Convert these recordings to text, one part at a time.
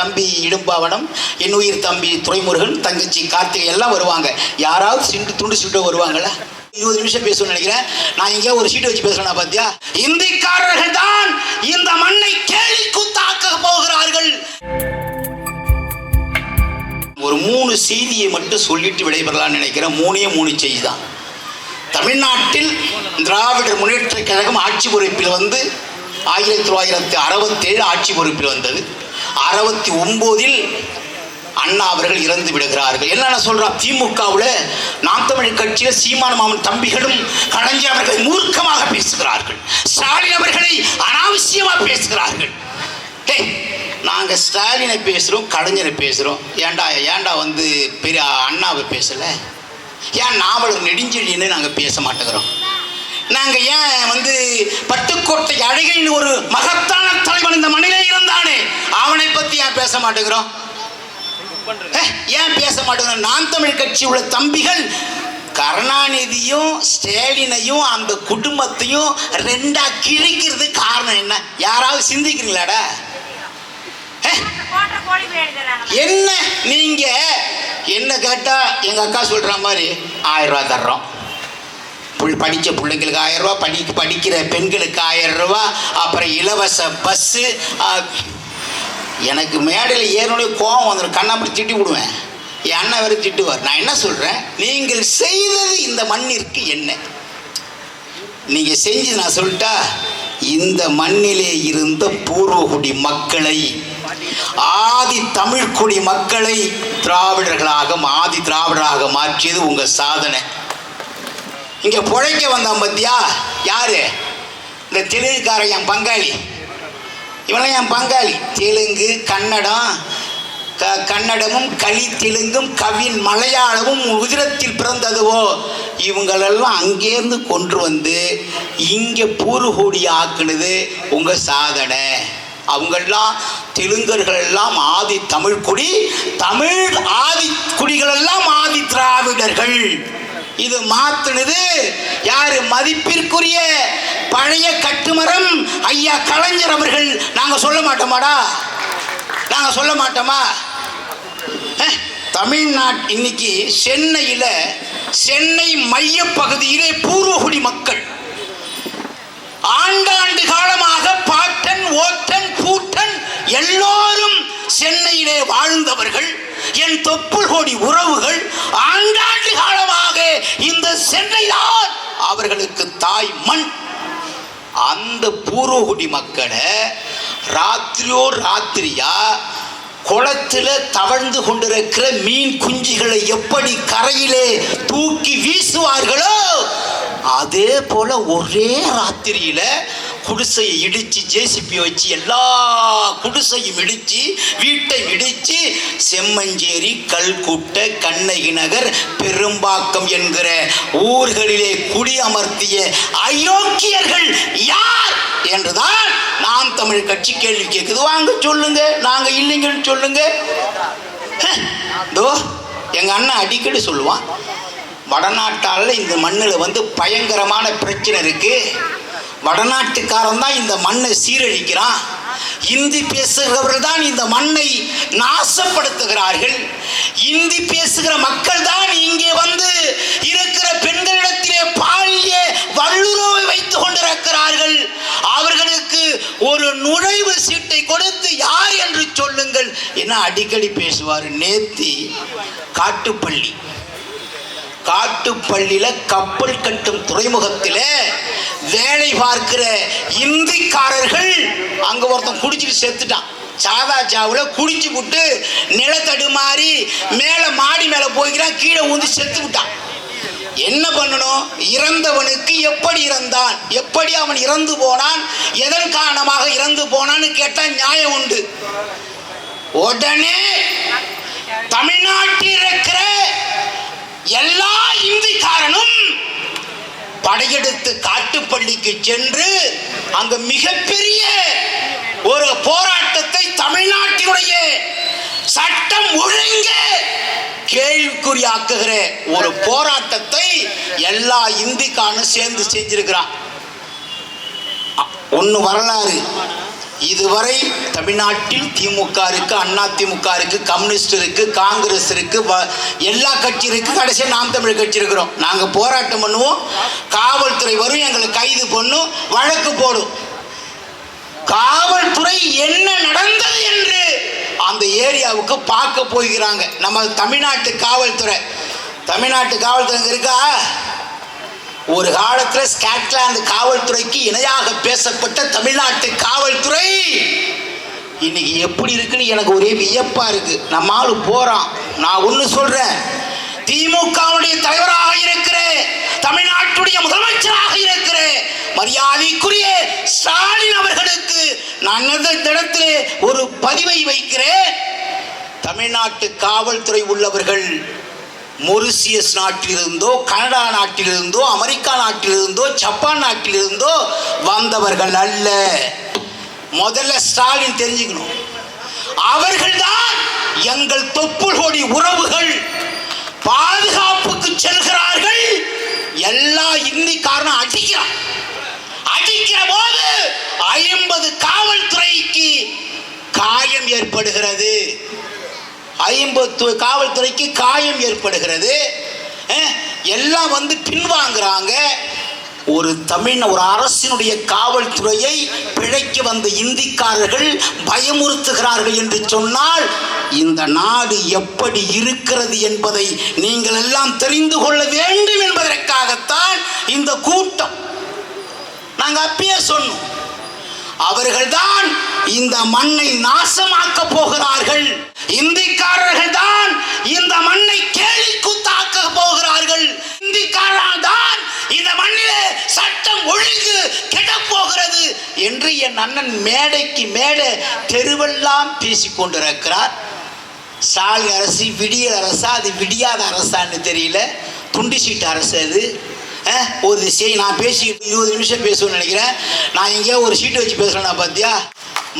தம்பி இடும்பாவனம் என் உயிர் தம்பி துரைமுருகன் தங்கச்சி கார்த்திகை எல்லாம் வருவாங்க. யாராவது சிண்டு துண்டு சுட்டு வருவாங்களா? இருபது நிமிஷம் பேசணும்னு நினைக்கிறேன். நான் எங்கேயா ஒரு சீட்டு வச்சு பேசுறேன் பாத்தியா? இந்திக்காரர்கள் தான் இந்த மண்ணை கேள்வி கூத்தாக்க போகிறார்கள். ஒரு மூணு செய்தியை மட்டும் சொல்லிட்டு விடைபெறலாம்னு நினைக்கிறேன். மூணே மூணு செய்தி தான் தமிழ்நாட்டில் திராவிடர் முன்னேற்ற கழகம் ஆட்சி பொறுப்பில் வந்து ஆயிரத்தி தொள்ளாயிரத்தி அறுபத்தேழு ஆட்சி பொறுப்பில் வந்தது. அறுபத்தி ஒம்போதில் அண்ணா அவர்கள் இறந்து விடுகிறார்கள். என்னென்ன சொல்றா திமுகவில் நாம் தமிழ் கட்சியில் சீமான மாமன் தம்பிகளும் கலைஞர் அவர்களை மூர்க்கமாக பேசுகிறார்கள். ஸ்டாலின் அவர்களை அனாவசியமாக பேசுகிறார்கள். ஹே நாங்கள் ஸ்டாலினை பேசுகிறோம் கலைஞரை பேசுகிறோம் ஏன்டா ஏன்டா வந்து பெரிய அண்ணாவை பேசலை? ஏன் நாவலர் நெடுஞ்செழின்னு நாங்கள் பேச மாட்டேங்கிறோம்? நாங்கள் ஏன் வந்து பட்டுக்கோட்டை அழகைன்னு ஒரு மகத்தான தலைவன் இந்த மண்ணிலே இருந்தானே? அவனை பற்றி ஏன் பேச மாட்டேங்கிறோம்? ஏன் பேச மாட்டேங்கிறோம்? நான் தமிழ் கட்சி உள்ள தம்பிகள் கருணாநிதியும் ஸ்டாலினையும் அந்த குடும்பத்தையும் ரெண்டா கிழிக்கிறது காரணம் என்ன? யாராவது சிந்திக்கிறீங்களாடா? என்ன நீங்க? என்ன கேட்டா எங்க அக்கா சொல்ற மாதிரி ஆயிரம் ரூபாய் தர்றோம். படித்த பிள்ளைங்களுக்கு ஆயிரம் ரூபாய் படிக்க படிக்கிற பெண்களுக்கு ஆயிரம் ரூபா அப்புறம் இலவச பஸ்ஸு எனக்கு மேடையில் ஏறணுடைய கோவம் வந்துடும் கண்ணாப்படி திட்டி விடுவேன். என் அண்ணன் வேறு திட்டுவார். நான் என்ன சொல்கிறேன் நீங்கள் செய்தது இந்த மண்ணிற்கு என்ன? நீங்கள் செஞ்சு நான் சொல்லிட்டா இந்த மண்ணிலே இருந்த பூர்வகுடி மக்களை ஆதி தமிழ்குடி மக்களை திராவிடர்களாக ஆதி திராவிடராக மாற்றியது உங்கள் சாதனை. இங்கே புழைக்க வந்தான் பத்தியா? யார்? இந்த தெலுங்குக்காரன் என் பங்காளி. இவெல்லாம் என் பங்காளி. தெலுங்கு கன்னடம் க கன்னடமும் களி தெலுங்கும் கவின் மலையாளமும் உதிரத்தில் பிறந்ததுவோ? இவங்களெல்லாம் அங்கேருந்து கொண்டு வந்து இங்கே பூருகூடி ஆக்குனது உங்கள் சாதனை. அவங்கெல்லாம் தெலுங்கர்கள் எல்லாம் ஆதி தமிழ் குடி தமிழ் ஆதி குடிகளெல்லாம் ஆதி திராவிடர்கள். இது மாத்துனது. யாரு மதிப்பிற்குரிய பழைய கட்டுமரம் ஐயா கலைஞர் அவர்கள். நாங்க சொல்ல மாட்டோமாடா? நாங்க சொல்ல மாட்டோமா? தமிழ்நாட் இன்னைக்கு சென்னையில் சென்னை மைய பகுதியிலே பூர்வகுடி மக்கள். ஆண்டாண்டு காலமாக பாட்டன் ஓட்டன் பூட்டன் எல்லோரும் சென்னையிலே வாழ்ந்தவர்கள். என் தொப்புள் கோடி உறவுகள் தாய் மண். அந்த பூர்வகுடி மக்களை ராத்திரியோ ராத்திரியா குளத்துல தவழ்ந்து கொண்டிருக்கிற மீன் குஞ்சுகளை எப்படி கரையிலே தூக்கி வீசுவார்களோ அதே போல ஒரே ராத்திரியில குடிசையை இடித்து ஜேசிபி வச்சு எல்லா குடிசையும் இடித்து வீட்டை இடித்து செம்மஞ்சேரி கல்குட்டை கண்ணகி நகர் பெரும்பாக்கம் என்கிற ஊர்களிலே குடியமர்த்திய அயோக்கியர்கள் யார் என்றுதான் நாம் தமிழ் கட்சி கேள்வி கேட்குது வாங்க சொல்லுங்க. நாங்கள் இல்லைங்கன்னு சொல்லுங்க. தோ எங்கள் அண்ணன் அடிக்கடி சொல்லுவான் வடநாட்டால் இந்த மண்ணில் வந்து பயங்கரமான பிரச்சனை இருக்குது வடநாட்டுக்காரன் தான் இந்த மண்ணை சீரழிக்கிறான். இந்தி பேசுகிறவர்கள் தான் இந்த மண்ணை நாசப்படுத்துகிறார்கள். இந்தி பேசுகிற மக்கள் தான் இங்கே வந்து இருக்கிற பெண்களிடத்திலே பாலிய வல்லுறவை வைத்துக் கொண்டிருக்கிறார்கள். அவர்களுக்கு ஒரு நுழைவு சீட்டை கொடுத்து யார் என்று சொல்லுங்கள். என அடிக்கடி பேசுவார்? நேத்தி காட்டுப்பள்ளி. காட்டுப்பள்ளியில கப்பல் கட்டும் துறைமுகத்தில் வேலை பார்க்கிற இந்திக்காரர்கள் அங்க ஒருத்தன் குடிச்சிட்டு செத்துட்டான். சாதா சாவில் குடிச்சு விட்டு நிலத்தடுமாறி மேலே மாடி மேலே போய்க்கிறான் கீழே ஊந்து செத்து விட்டான். என்ன பண்ணணும்? இறந்தவனுக்கு எப்படி இறந்தான்? எப்படி அவன் இறந்து போனான்? எதன் காரணமாக இறந்து போனான்னு கேட்டால் நியாயம் உண்டு. உடனே தமிழ்நாட்டில் இருக்கிற எல்லா இந்திக்காரனும் படையெடுத்து காட்டுப்பள்ளிக்கு சென்று அங்க மிகப்பெரிய ஒரு போராட்டத்தை தமிழ்நாட்டினுடைய சட்டம் ஒழுங்க கேள்விக்குறியாக்குகிற ஒரு போராட்டத்தை எல்லா இந்திக்கானும் சேர்ந்து செஞ்சிருக்கிறான். ஒன்று வரலாறு. இதுவரை தமிழ்நாட்டில் திமுக இருக்கு அண்ணா திமுக இருக்கு கம்யூனிஸ்ட் இருக்கு காங்கிரஸ் இருக்கு எல்லா கட்சி இருக்கு. கடைசியாக நாம் தமிழ் கட்சி இருக்கிறோம். நாங்கள் போராட்டம் பண்ணுவோம். காவல்துறை வரும் எங்களை கைது பண்ணும் வழக்கு போடும். காவல்துறை என்ன நடந்தது என்று அந்த ஏரியாவுக்கு பார்க்க போகிறாங்க. நம்ம தமிழ்நாட்டு காவல்துறை. தமிழ்நாட்டு காவல்துறை இருக்கா? ஒரு காலத்தில் ஸ்காட்லாந்து காவல்துறைக்கு இணையாக பேசப்பட்ட தமிழ்நாட்டு காவல்துறை. இன்னைக்கு எப்படி இருக்குன்னு எனக்கு ஒரே வியப்பா இருக்கு. நம்ம ஆளு போறான். நான் ஒன்று சொல்றேன். திமுகவுடைய தலைவராக இருக்கிறேன். தமிழ்நாட்டுடைய முதலமைச்சராக இருக்கிறேன். மரியாதைக்குரிய ஸ்டாலின் அவர்களுக்கு நான் இந்த இடத்திலே ஒரு பதிவை வைக்கிறேன். தமிழ்நாட்டு காவல்துறை உள்ளவர்கள் மொரிசியஸ் நாட்டிலிருந்தோ கனடா நாட்டிலிருந்தோ அமெரிக்கா நாட்டிலிருந்தோ ஜப்பான் நாட்டிலிருந்தோ வந்தவர்கள் அல்ல. முதல்ல ஸ்டாலின் தெரிஞ்சுக்கணும். அவர்கள்தான் எங்கள் தொப்புள்கோடி உறவுகள். பாதுகாப்புக்கு செல்கிறார்கள். எல்லா இந்திக்காரனும் அடிக்கிறான். அடிக்கிற போது ஐம்பது காவல்துறைக்கு காயம் ஏற்படுகிறது. ஐம்பத்து காவல்துறைக்கு காயம் ஏற்படுகிறது. எல்லாம் வந்து பின்வாங்குறாங்க. ஒரு தமிழ் ஒரு அரசினுடைய காவல்துறையை பிழைக்க வந்த இந்திக்காரர்கள் பயமுறுத்துகிறார்கள் என்று சொன்னால் இந்த நாடு எப்படி இருக்கிறது என்பதை நீங்கள் எல்லாம் தெரிந்து கொள்ள வேண்டும் என்பதற்காகத்தான் இந்த கூட்டம். நாங்கள் அப்பயே சொன்னோம் அவர்கள்தான் இந்த மண்ணை நாசமாக்க போகிறார்கள். என் அண்ணன் மேடைக்கு மேடை தெருவெல்லாம் பேசிக் கொண்டிருக்கிறார் ஸ்டாலின் அரசு விடிய அரசா அது விடியாத அரசான்னு தெரியல. துண்டு சீட்டு அரசு அது. ஒரு திசை நான் பேசி இருபது நிமிஷம் பேசுவேன்னு நினைக்கிறேன். நான் எங்கேயோ ஒரு சீட்டு வச்சு பேசுகிறேன்னா பார்த்தியா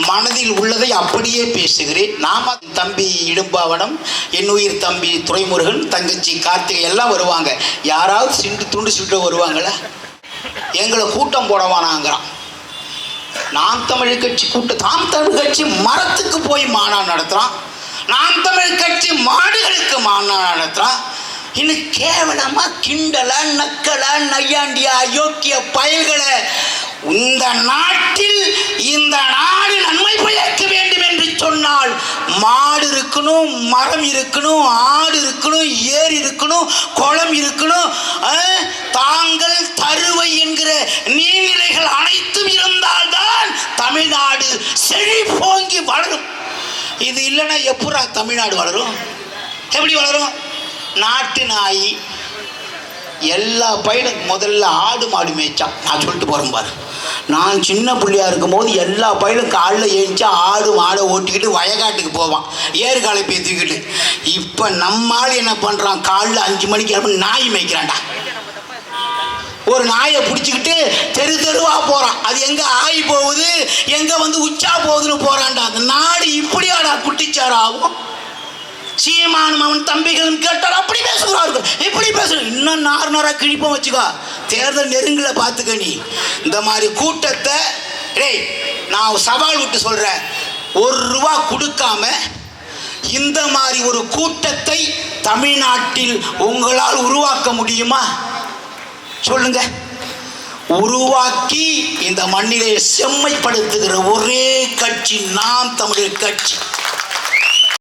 மனதில் உள்ளதை அப்படியே பேசுகிறேன். நாம தம்பி இடும்பாவனம் என் உயிர் தம்பி துரைமுருகன் தங்கச்சி கார்த்திகை எல்லாம் வருவாங்க. யாராவது சிண்டு துண்டு சுட்டு வருவாங்களா? எங்களை கூட்டம் போடவானாங்கிறான். நாம் தமிழ் கட்சி கூட்ட தாம் தமிழ் கட்சி மரத்துக்கு போய் மாநாடு நடத்துகிறான் நாம் தமிழ் கட்சி மாடுகளுக்கு மாநாடு நடத்துகிறான் இன்னும் கேவலமா கிண்டலை நக்கலை நையாண்டியா அயோக்கிய பயல்களை இந்த நாட்டில் இந்த நாடு நன்மை பயக்க வேண்டும் என்று சொன்னால் மாடு இருக்கணும் மரம் இருக்கணும் ஆடு இருக்கணும் ஏர் இருக்கணும் குளம் இருக்கணும் தாங்கள் தருவை என்கிற நீ செழிப்போங்கி வளரும். இது இல்லைன்னா எப்பரா தமிழ்நாடு வளரும்? எப்படி வளரும்? நாட்டு நாய் எல்லா பயிலும் முதல்ல ஆடு மாடு மேய்ச்சான் நான் சொல்லிட்டு போகிறேன் பாரு. நான் சின்ன பிள்ளையா இருக்கும்போது எல்லா பயிலும் காலில் ஏஞ்சி ஆடு மாடை ஓட்டிக்கிட்டு வயக்காட்டுக்கு போவான். ஏறுகாலை போய் தூக்கிட்டு. இப்போ நம்ம ஆள் என்ன பண்ணுறான் காலைல அஞ்சு மணிக்கு நாய் மேய்க்கிறான்டா. ஒரு நாயை பிடிச்சிக்கிட்டு தெரு தெருவா போறான். அது எங்க ஆகி போகுது? எங்க வந்து உச்சா போகுதுன்னு போறான்டா. அந்த நாடு இப்படியாடா குட்டிச்சாரு ஆகும் சீமானும் அவன் தம்பிகளும் கேட்டால் அப்படி பேசுகிறார்கள். இப்படி பேசுகிற இன்னும் நார் நாரா கிழிப்போம் வச்சுக்கோ. தேர்தல் நெருங்கல பார்த்துக்க நீ. இந்த மாதிரி கூட்டத்தை டேய் நான் சவால் விட்டு சொல்கிறேன் ஒரு ரூபா கொடுக்காம இந்த மாதிரி ஒரு கூட்டத்தை தமிழ்நாட்டில் உங்களால் உருவாக்க முடியுமா? சொல்லுங்க. உருவாக்கி இந்த மண்ணிலே செம்மைப்படுத்துகிற ஒரே கட்சி நாம் தமிழர் கட்சி.